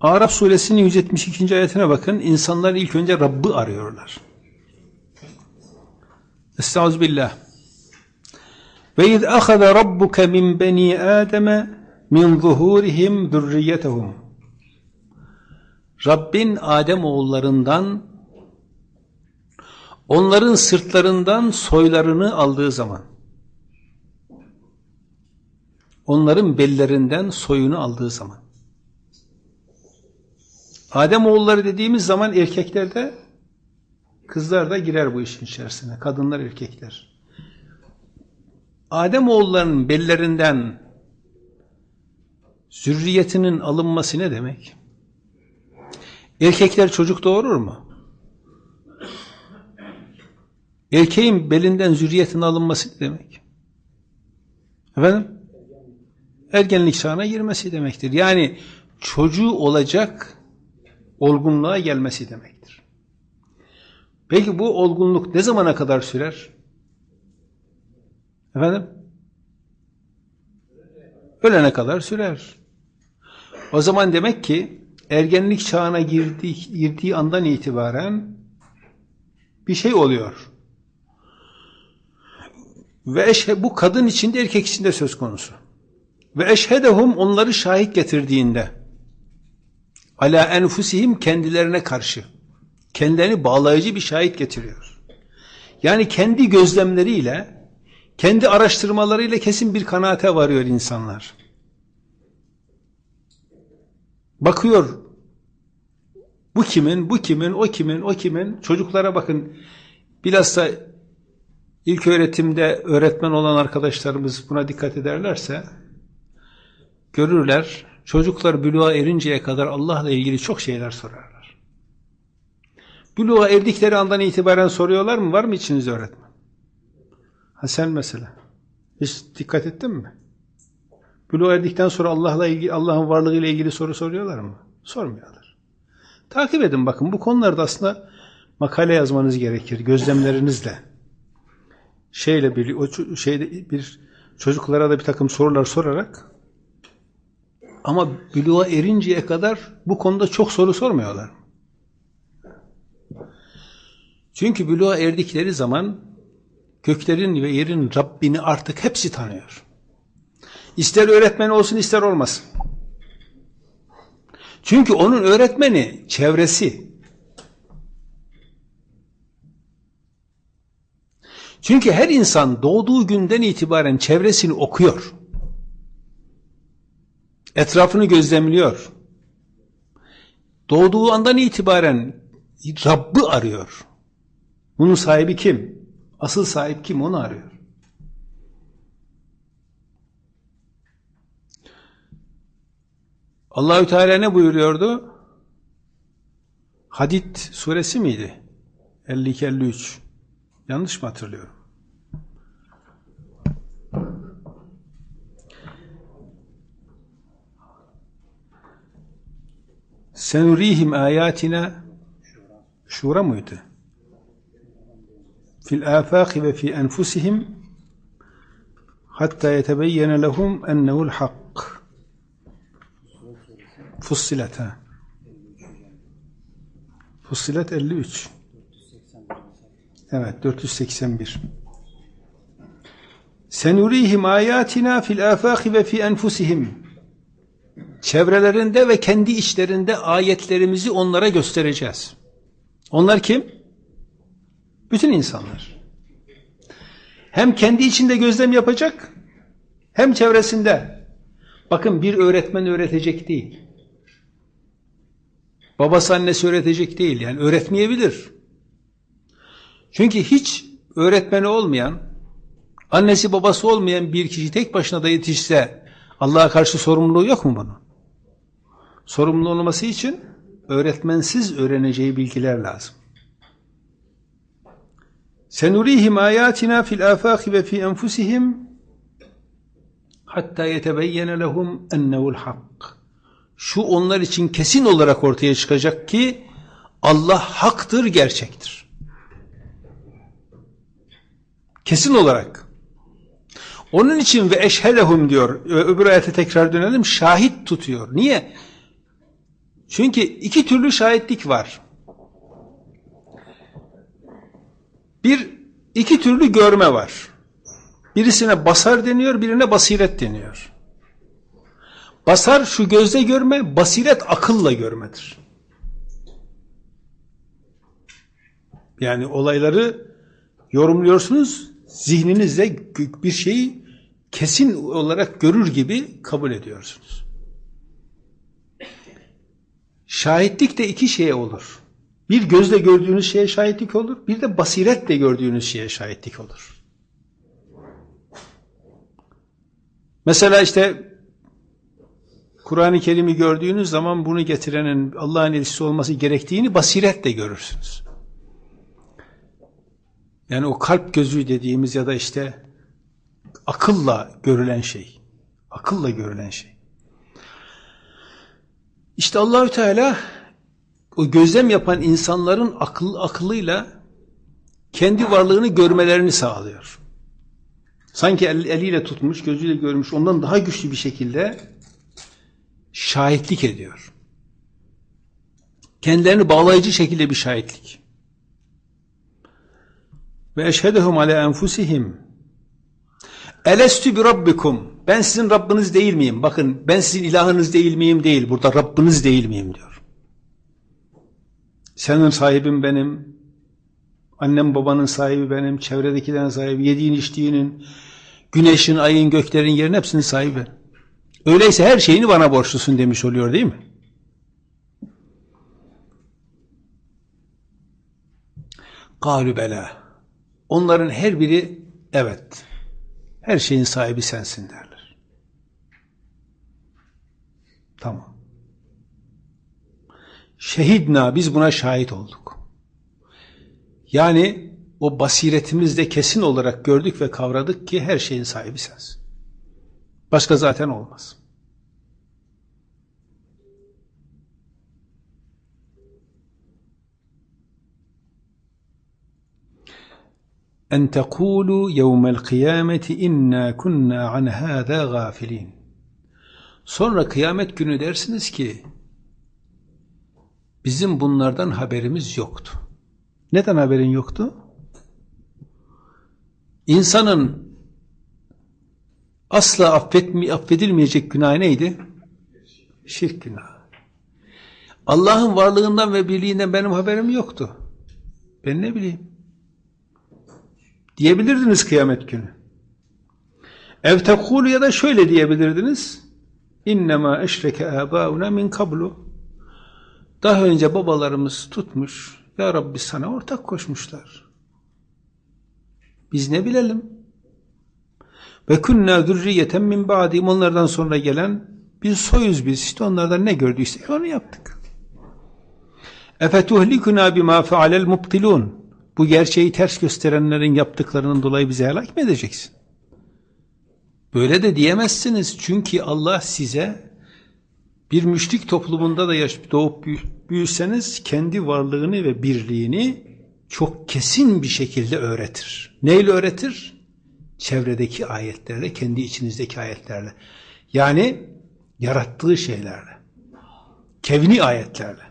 Araf suresinin 172. ayetine bakın. İnsanlar ilk önce Rabb'ı arıyorlar. Estağfirullah. Ve iz ahada rabbuke min beni Adem'e min zuhurihim zürriyetehum. Rabbin Adem oğullarından onların sırtlarından soylarını aldığı zaman onların bellerinden soyunu aldığı zaman Adem oğulları dediğimiz zaman erkeklerde kızlar da girer bu işin içerisine. Kadınlar, erkekler. Adem oğullarının bellerinden zürriyetinin alınması ne demek? Erkekler çocuk doğurur mu? Erkeğin belinden zürriyetin alınması ne demek? Efendim? Ergenlik çağına girmesi demektir. Yani çocuğu olacak olgunluğa gelmesi demektir. Peki bu olgunluk ne zamana kadar sürer? Efendim? Ölene kadar sürer. O zaman demek ki ergenlik çağına girdiği, girdiği andan itibaren bir şey oluyor. Ve eşhe, bu kadın içinde erkek içinde söz konusu. Ve eşhedehum onları şahit getirdiğinde ala enfusihim kendilerine karşı kendilerini bağlayıcı bir şahit getiriyor. Yani kendi gözlemleriyle kendi araştırmalarıyla kesin bir kanaate varıyor insanlar. Bakıyor bu kimin, bu kimin, o kimin, o kimin çocuklara bakın bilhassa ilk öğretimde öğretmen olan arkadaşlarımız buna dikkat ederlerse görürler çocuklar buluğa erinceye kadar Allah'la ilgili çok şeyler sorarlar. Buluğa erdikleri andan itibaren soruyorlar mı? Var mı içinizde öğretmen? Ha sen mesela. Hiç dikkat ettin mi? Buluğa erdikten sonra Allah'la ilgili Allah'ın varlığıyla ilgili soru soruyorlar mı? Sormuyorlar. Takip edin bakın bu konularda aslında makale yazmanız gerekir gözlemlerinizle. Şeyle bir o şeyde bir çocuklara da bir takım sorular sorarak ama buluğa erinceye kadar bu konuda çok soru sormuyorlar. Çünkü buluğa erdikleri zaman göklerin ve yerin Rabbini artık hepsi tanıyor. İster öğretmen olsun ister olmasın. Çünkü onun öğretmeni çevresi. Çünkü her insan doğduğu günden itibaren çevresini okuyor. Etrafını gözlemliyor. Doğduğu andan itibaren Rabb'ı arıyor. Bunun sahibi kim? Asıl sahip kim? Onu arıyor. Allahü Teala ne buyuruyordu? Hadid suresi miydi? 52-53. Yanlış mı hatırlıyorum? Senurihim ayatina Şura mıydı? Fil afaki ve fi enfusihim hatta yetebeyyene lehum ennehu'l hak. Fussilet ha. Fussilet 53. Evet 481. Senurihim ayatina fil afaki ve fi enfusihim çevrelerinde ve kendi içlerinde ayetlerimizi onlara göstereceğiz. Onlar kim? Bütün insanlar. Hem kendi içinde gözlem yapacak, hem çevresinde. Bakın bir öğretmen öğretecek değil. Babası annesi öğretecek değil. Yani öğretmeyebilir. Çünkü hiç öğretmeni olmayan, annesi babası olmayan bir kişi tek başına da yetişse Allah'a karşı sorumluluğu yok mu bunun? Sorumlu olması için öğretmensiz öğreneceği bilgiler lazım. Senurihim ayatina fil afaki ve fi enfusihim hatta yetebeyyene lehum ennehu'l hak. Şu onlar için kesin olarak ortaya çıkacak ki Allah haktır, gerçektir. Kesin olarak. Onun için ve eşhedehum diyor. Öbür ayete tekrar dönelim. Şahit tutuyor. Niye? Çünkü iki türlü şahitlik var. Bir, iki türlü görme var. Birisine basar deniyor, birine basiret deniyor. Basar şu gözle görme, basiret akılla görmedir. Yani olayları yorumluyorsunuz, zihninizle bir şeyi kesin olarak görür gibi kabul ediyorsunuz. Şahitlik de iki şeye olur. Bir gözle gördüğünüz şeye şahitlik olur, bir de basiretle gördüğünüz şeye şahitlik olur. Mesela işte Kur'an-ı Kerim'i gördüğünüz zaman bunu getirenin Allah'ın elçisi olması gerektiğini basiretle görürsünüz. Yani o kalp gözü dediğimiz ya da işte akılla görülen şey. Akılla görülen şey. İşte Allahü Teala o gözlem yapan insanların akıl akıllıyla kendi varlığını görmelerini sağlıyor. Sanki el, eliyle tutmuş, gözüyle görmüş, ondan daha güçlü bir şekilde şahitlik ediyor. Kendilerini bağlayıcı şekilde bir şahitlik. Ve eşhedehum ala enfusihim Elestü bi rabbikum ben sizin Rabbiniz değil miyim? Bakın ben sizin ilahınız değil miyim? Değil. Burada Rabbiniz değil miyim diyor. Senin sahibin benim. Annem babanın sahibi benim. Çevredekilerin sahibi. Yediğin içtiğinin. Güneşin, ayın, göklerin yerin hepsinin sahibi. Öyleyse her şeyini bana borçlusun demiş oluyor değil mi? Galü bela. Onların her biri evet. Her şeyin sahibi sensin derler. Tamam. Şehidna biz buna şahit olduk. Yani o basiretimizde kesin olarak gördük ve kavradık ki her şeyin sahibi sensin. Başka zaten olmaz. en tekulu yevmel kıyameti inna kunna an hâzâ gâfilîn. Sonra kıyamet günü dersiniz ki bizim bunlardan haberimiz yoktu. Neden haberin yoktu? İnsanın asla affetmi, affedilmeyecek günah neydi? Şirk günahı. Allah'ın varlığından ve birliğinden benim haberim yoktu. Ben ne bileyim diyebilirdiniz kıyamet günü. Ev ya da şöyle diyebilirdiniz. İnnemâ eşreke âbâuna min kablu. Daha önce babalarımız tutmuş. Ya Rabbi sana ortak koşmuşlar. Biz ne bilelim? Ve künnâ zürriyeten min ba'dim. Onlardan sonra gelen bir soyuz biz. İşte onlardan ne gördüysek onu yaptık. Efetuhlikuna bima fealel mubtilun. Bu gerçeği ters gösterenlerin yaptıklarının dolayı bizi helak mı edeceksin? Böyle de diyemezsiniz. Çünkü Allah size bir müşrik toplumunda da yaşayıp doğup büyüseniz kendi varlığını ve birliğini çok kesin bir şekilde öğretir. Neyle öğretir? Çevredeki ayetlerle, kendi içinizdeki ayetlerle. Yani yarattığı şeylerle. Kevni ayetlerle.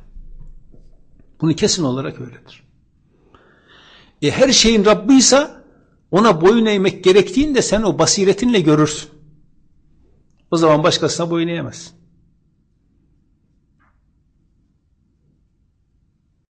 Bunu kesin olarak öğretir. E her şeyin Rabbıysa ona boyun eğmek gerektiğinde sen o basiretinle görürsün. O zaman başkasına boyun eğemezsin.